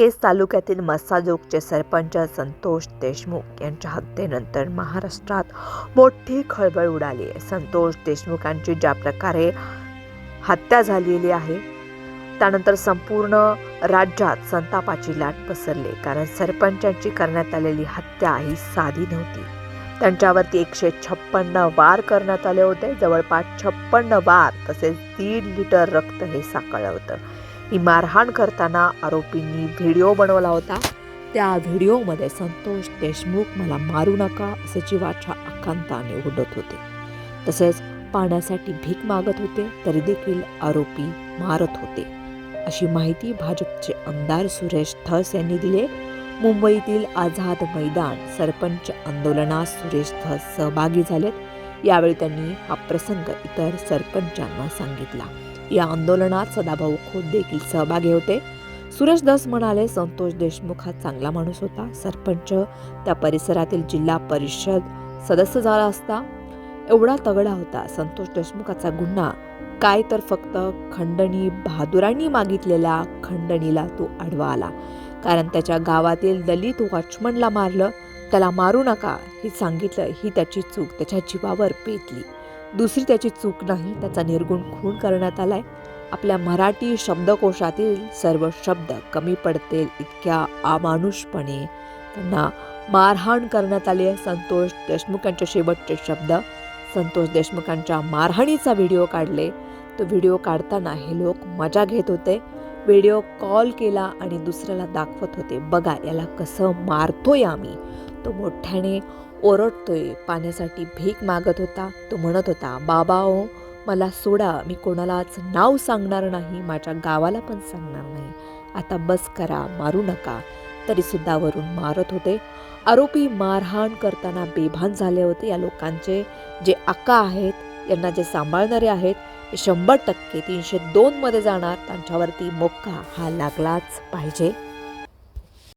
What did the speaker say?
केस तालुक्यातील मस्साजोगचे सरपंच संतोष देशमुख यांच्या हत्येनंतर महाराष्ट्रात मोठी खळबळ उडाली. आहे संतोष देशमुखांची ज्या प्रकारे हत्या झालेली आहे त्यानंतर संपूर्ण राज्यात संतापाची लाट पसरली. कारण सरपंचांची करण्यात आलेली हत्या ही साधी नव्हती. त्यांच्यावरती एकशे छप्पन्न वार करण्यात आले होते. जवळपास छप्पन्न वार तसेच दीड लिटर रक्त हे साकळलं होतं. ही मारहाण करताना आरोपींनी व्हिडिओ बनवला होता. त्या व्हिडिओमध्ये संतोष देशमुख मला मारू नका असे जीवाच्या आकांताने ओढत होते. तसेच पाण्यासाठी भीक मागत होते तरी देखील आरोपी मारत होते. अशी माहिती भाजपचे आमदार सुरेश धस यांनी दिले. मुंबईतील आझाद मैदान सरपंच आंदोलनात सुरेश धस सहभागी झालेत. यावेळी त्यांनी हा प्रसंग इतर सरपंचांना सांगितला. या आंदोलनात सदाभाऊ खोत देखील सहभागी होते. सुरेश दास म्हणाले संतोष देशमुख हा चांगला माणूस होता. सरपंच त्या परिसरातील जिल्हा परिषद सदस्य झाला असता. एवढा तगडा होता. संतोष देशमुखाचा गुन्हा काय तर फक्त खंडणी बहादुरांनी मागितलेल्या खंडणीला तो आडवा आला. कारण त्याच्या गावातील दलित वॉचमनला मारलं. त्याला मारू नका हे सांगितलं. ही त्याची चूक. त्याच्या जीवावर पेटली. दुसरी त्याची चूक नाही त्याचा निर्गुण खून करण्यात आलाय. आपल्या मराठी शब्दकोशातील सर्व शब्द कमी पडतील इतक्या अमानुषपणे. त्यांना मारहाण करण्यात आली आहे संतोष देशमुख यांचे शेवटचे शब्द. संतोष देशमुखांच्या मारहाणीचा व्हिडिओ काढले. तो व्हिडिओ काढताना हे लोक मजा घेत होते. व्हिडिओ कॉल केला आणि दुसऱ्याला दाखवत होते बघा याला कसं मारतोय आम्ही. तो मोठ्याने ओरडतोय पाण्यासाठी भीक मागत होता. तो म्हणत होता बाबा ओ मला सोडा मी कोणालाच नाव सांगणार नाही माझ्या गावाला पण सांगणार नाही. आता बस करा मारू नका. तरी सुद्धा वरून मारत होते. आरोपी मारहाण करताना बेभान झाले होते या लोकांचे. जे अक्का आहेत यांना जे सांभाळणारे आहेत शंभर टक्के तीनशे दोनमध्ये जाणार. त्यांच्यावरती मोक्का हा लागलाच पाहिजे.